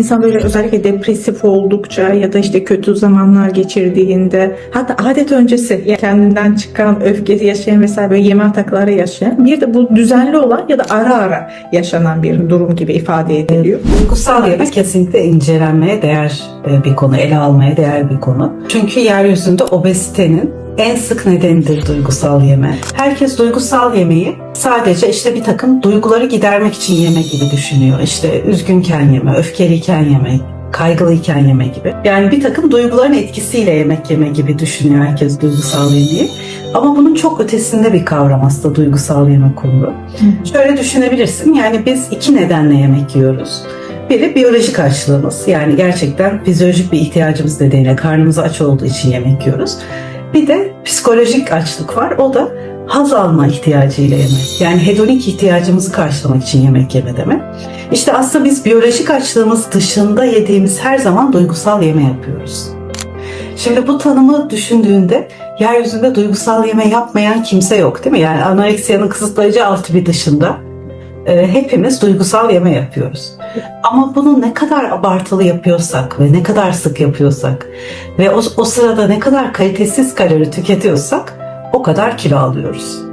İnsan böyle özellikle depresif oldukça ya da işte kötü zamanlar geçirdiğinde hatta adet öncesi kendinden çıkan öfkesi yaşayan mesela böyle yeme atakları yaşayan bir de bu düzenli olan ya da ara ara yaşanan bir durum gibi ifade ediliyor. Duygusal yemek kesinlikle incelenmeye değer e, bir konu, ele almaya değer bir konu. Çünkü yeryüzünde obezitenin en sık nedenidir duygusal yeme. Herkes duygusal yemeği sadece işte bir takım duyguları gidermek için yeme gibi düşünüyor. İşte üzgünken yeme, öfkeliyken yeme, kaygılıyken yeme gibi. Yani bir takım duyguların etkisiyle yemek yeme gibi düşünüyor herkes duygusal yemeği. Ama bunun çok ötesinde bir kavram aslında duygusal yeme kavramı. Şöyle düşünebilirsin yani biz iki nedenle yemek yiyoruz. Biri biyolojik açlığımız yani gerçekten fizyolojik bir ihtiyacımız nedeniyle karnımız aç olduğu için yemek yiyoruz. Bir de psikolojik açlık var o da haz alma ihtiyacıyla yemek. Yani hedonik ihtiyacımızı karşılamak için yemek yeme demek. İşte aslında biz biyolojik açlığımız dışında yediğimiz her zaman duygusal yeme yapıyoruz. Şimdi bu tanımı düşündüğünde yeryüzünde duygusal yeme yapmayan kimse yok değil mi? Yani anoreksiyanın kısıtlayıcı altı bir dışında hepimiz duygusal yeme yapıyoruz. Ama bunu ne kadar abartılı yapıyorsak ve ne kadar sık yapıyorsak ve o, o sırada ne kadar kalitesiz kalori tüketiyorsak o kadar kilo alıyoruz.